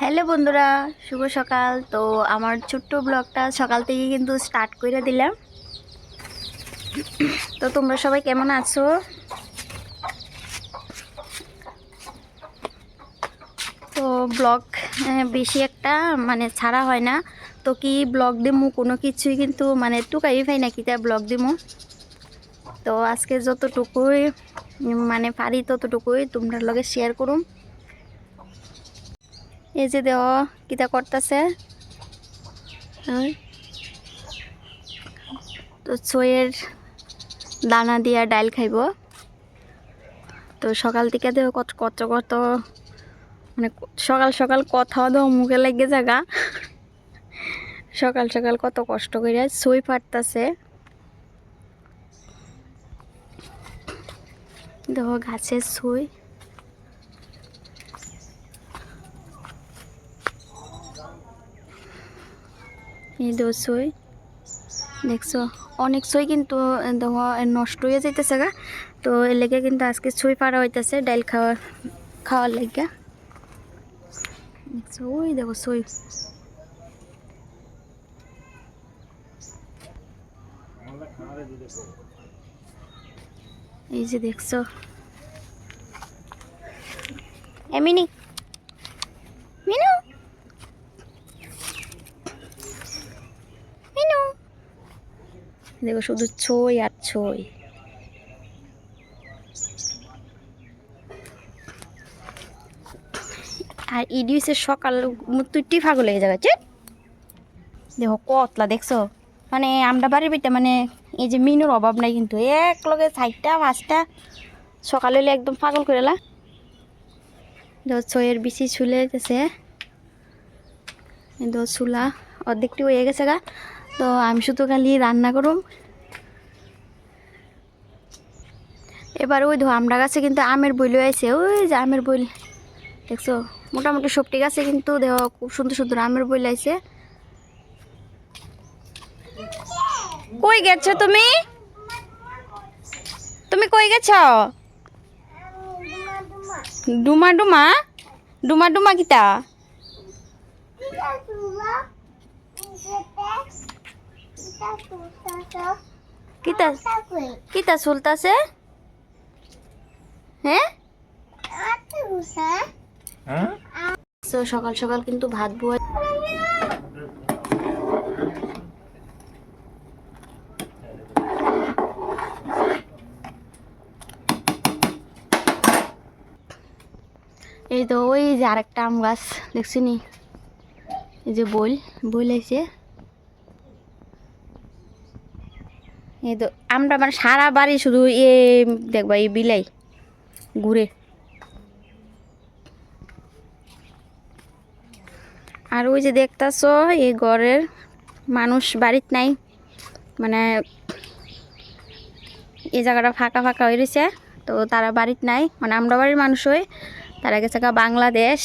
Hello বন্ধুরা, শুভ সকাল। তো আমার ছোট্ট ব্লগটা সকাল থেকে কিন্তু স্টার্ট করে দিলাম। তো তোমরা সবাই কেমন আছো? তো ব্লগ বেশি একটা মানে ছাড়া হয় না। তো কি ব্লগ দিমু? কোনো কিছুই কিন্তু মানে টুকাই পাই না কি তাই ব্লগ দিমু। তো আজকে যতটুকুই মানে পারি ততটুকুই তোমরা লগে শেয়ার করুম। এই যে দেহ কিতা করতেছে? তো ছয়ের দানা দিয়া ডাইল খাইব। তো সকাল থেকে দেহ কত কত কত মানে সকাল সকাল কথাও দেহ মুখে লেগে জাগা। সকাল সকাল কত কষ্ট করে ছই ফাটতাছে। দেহ গাছের ছই এই সই। দেখছ? অনেক সই কিন্তু নষ্ট হয়ে যাইতেছে গা। তো এর লেগে কিন্তু আজকে সই পাড়া হইতেছে, ডাইল খাওয়া, খাওয়ার লেগে। দেখছ? ওই দেখো সই। এই যে দেখছ। এমিনি মিনু মিনু দেখো, শুধু ছই আর ছই। আর ইডি হচ্ছে সকাল তুইটি ফাগল লেগে যাচ্ছে দেখো, কতলা, দেখছ? মানে আমরা বাড়ির বেটা মানে এই যে মিনুর অভাব নাই কিন্তু এক লগে চারটা, পাঁচটা, সকালে হলে একদম পাগল করে লা দেখো ছয়ের বেশি ছুলে গেছে দেখো, চুলা। অর্ধেকটি হয়ে গেছে গা। তো আমি শুধু খালি রান্না করুম। এবার ওই ধো আমরা গাছে কিন্তু আমের বইল আছে ওই যে আমের বইল। দেখছ? মোটামুটি সবটি গাছে কিন্তু দেহ খুব সুন্দর সুন্দর আমের বইল আছে কই গেছো তুমি? তুমি কই গেছ? ডুমা ডুমা? ডুমা ডুমা কিতা? কিতা কিতা চলতাছে হ্যাঁ সকাল সকাল কিন্তু ভাত বুয়া এই তো, ওই যে আরেকটা আম গাছ দেখছি নি এই যে বইল বইল আছে এই তো, আমরা মানে সারা বাড়ি শুধু এ, দেখবা, এই বিলাই ঘুরে। আর ওই যে দেখতাছ, এই ঘরের মানুষ বাড়িত নাই মানে এই জায়গাটা ফাঁকা ফাঁকা হয়ে রয়েছে, তো তারা বাড়িত নাই মানে আমরা বাড়ির মানুষ হই, তারা গেছে বাংলাদেশ।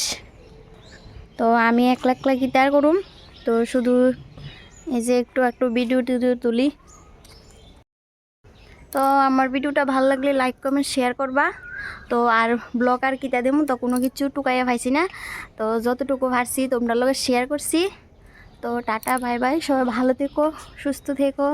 তো আমি একলা একলা গিটার করুম, তো শুধু এই যে একটু একটু ভিডিও টিডিও তুলি। তো আমার ভিডিওটা ভালো লাগলে লাইক কমেন্ট শেয়ার করবা। তো আর ব্লগ আর কিতা দেবো তো কোনো কিছু টুকাইয়া পাইছি না। তো যতটুকু পারছি তোমরা লোক শেয়ার করছি। তো টাটা বাই বাই সবাই ভালো থেকো, সুস্থ থেকো।